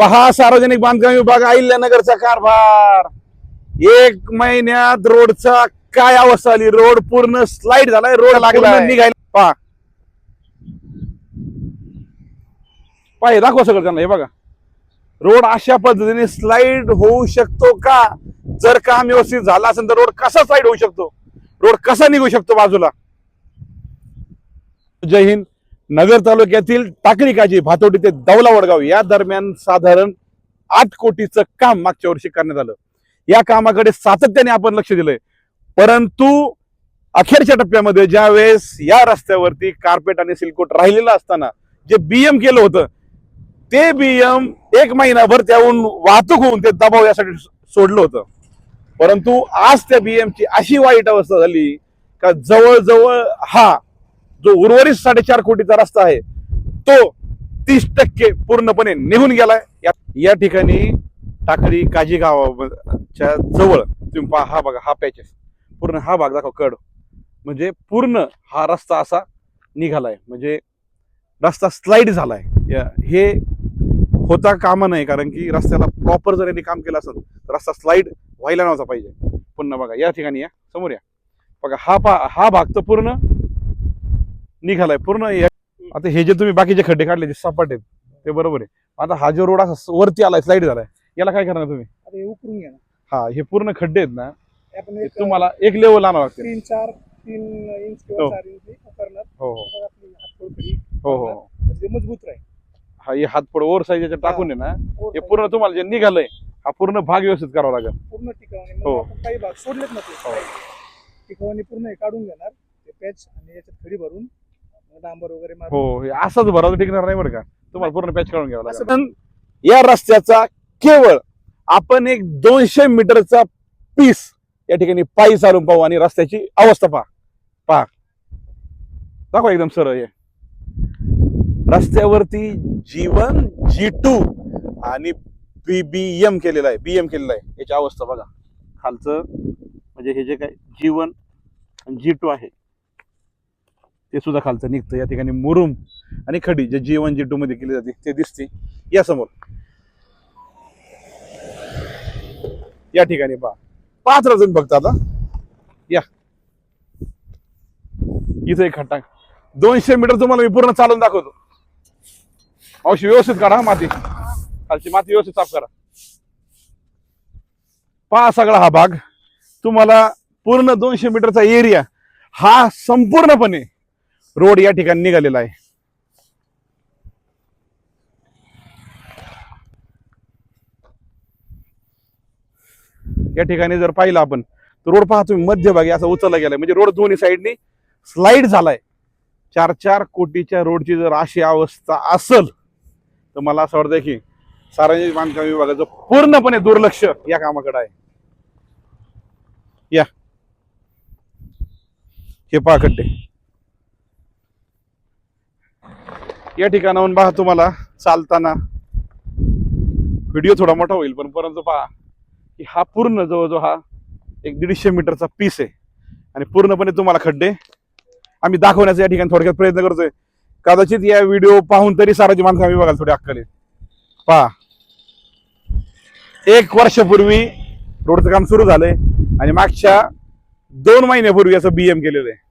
पहा सार्वजनिक बांधकाम विभाग अहिल्यानगरचा कारभार. एक महिन्यात रोडचा काय अवस्था आली? रोड पूर्ण स्लाइड झालाय रोड लागला निघायला पहा. पहा हे दाखवा सगळं त्यांना हे बघा. रोड अशा पद्धतीने स्लाइड होऊ शकतो का? जर काम व्यवस्थित झालं असेल तर रोड कसा स्लाइड होऊ शकतो? रोड कसा निघू शकतो बाजूला? जय हिंद. नगर तालुक्यातील टाकळीकाजी भातोडी ते दौला वडगाव या दरम्यान साधारण आठ कोटीचं काम मागच्या वर्षी करण्यात आलं. या कामाकडे सातत्याने आपण लक्ष दिलंय. परंतु अखेरच्या टप्प्यामध्ये ज्या वेळेस या रस्त्यावरती कार्पेट आणि सिलकोट राहिलेलं असताना जे बीएम केलं होतं ते बीएम एक महिनाभर त्याहून वाहतूक होऊन ते दबाव यासाठी सोडलं होतं. परंतु आज त्या बीएमची अशी वाईट अवस्था झाली का जवळजवळ हा जो उर्वरित साडेचार कोटीचा रस्ता आहे तो तीस टक्के पूर्णपणे निघून गेलाय. या, या ठिकाणी टाकळी काजी गावाच्या जवळ तुम्ही पहा हा बघा हा पॅचेस पूर्ण हा भाग दाखव कड. म्हणजे पूर्ण हा रस्ता असा निघालाय. म्हणजे रस्ता स्लाइड झालाय. या- हे होता कामा नाही कारण की रस्त्याला प्रॉपर जर यांनी काम केलं असेल तर रस्ता स्लाइड व्हायला नव्हता पाहिजे. पुन्हा बघा या ठिकाणी या समोर या. बघा हा पा हा भाग तर पूर्ण निघालाय. पूर्ण आता हे जे तुम्ही बाकीचे खड्डे काढले जे सपाट आहेत ते बरोबर आहे. आता हा जो रोड असा वरती आलाय स्लाइड झालाय याला काय करणार तुम्ही? आता हे उकरून घ्या ना. हा हे पूर्ण खड्डे आहेत ना हे आपण हे एक तुम्हाला एक लेवल आणावं लागते तीन चार तीन इंच हो. किंवा चार इंच उकरणार. हो हो. मग आपली हात खडी हो हो म्हणजे मजबूत राहील. हा हे हात पुढे ओव्हर साईज टाकून आहे ना हे पूर्ण तुम्हाला जे निघालंय हा पूर्ण भाग व्यवस्थित करावा लागेल. पूर्ण टिकावणी हो. मग आपण काही भाग सोडलेत ना ते. हो. टिकावणी पूर्ण हे काढून घेणार. ते पॅच आणि याच्यात खडी भरून डांबर वगैरे मारून. हो हे असंच भरावं टिकणार नाही बरं का? तुम्हाला पूर्ण पॅच काढून घ्यावं लागेल. पण या रस्त्याचा केवळ आपण एक दोनशे मीटरचा पीस या ठिकाणी पायी चालून पाहू आणि रस्त्याची अवस्था पहा. पहा. दाखवा एकदम सरळ हे. रस्त्यावरती जीवन जी टू आणि बीबीएम केलेलं आहे बीएम केलेलं आहे. याची अवस्था बघा. खालचं म्हणजे हे जे काय जीवन जी टू आहे. ते सुद्धा खालचं निघतं. या ठिकाणी मुरुम आणि खडी जे जी वन जी टू मध्ये केली जाते ते दिसते. या समोर. या ठिकाणी पहा. पाच रजन फक्त आता. या. इथं एक खड्डा. दोनशे मीटर तुम्हाला मी पूर्ण चालून दाखवतो. औषध व्यवस्थित काढा माती. खालची माती व्यवस्थित साफ करा. पहा सगळा हा भाग. तुम्हाला पूर्ण दोनशे मीटरचा एरिया हा संपूर्णपणे रोड या ठिकाणी निघालेला आहे. या ठिकाणी जर पाहिलं आपण तर रोड पहा तुम्ही मध्यभागी असा उचलला गेलाय. म्हणजे रोड दोन्ही साईडनी स्लाइड झालाय. चार चार कोटीच्या रोडची जर अशी अवस्था असल तर मला असं वाटतं की सार्वजनिक बांधकाम विभागाचं पूर्णपणे दुर्लक्ष या कामाकडे आहे. या. हे पहा खड्डे. या ठिकाणाहून पहा तुम्हाला चालताना. व्हिडिओ थोडा मोठा होईल पण परंतु पहा की हा पूर्ण जवळजवळ हा एक दीडशे मीटरचा पीस आहे. आणि पूर्णपणे तुम्हाला खड्डे आम्ही दाखवण्याचा या ठिकाणी थोडक्यात प्रयत्न करतोय. कदाचित या व्हिडिओ पाहून तरी साराची आम्ही विभागाला थोडी अक्कल पहा. एक वर्षापूर्वी रोडचं काम सुरू झालंय आणि मागच्या दोन महिन्यापूर्वी याचं बीएम केलेलं आहे.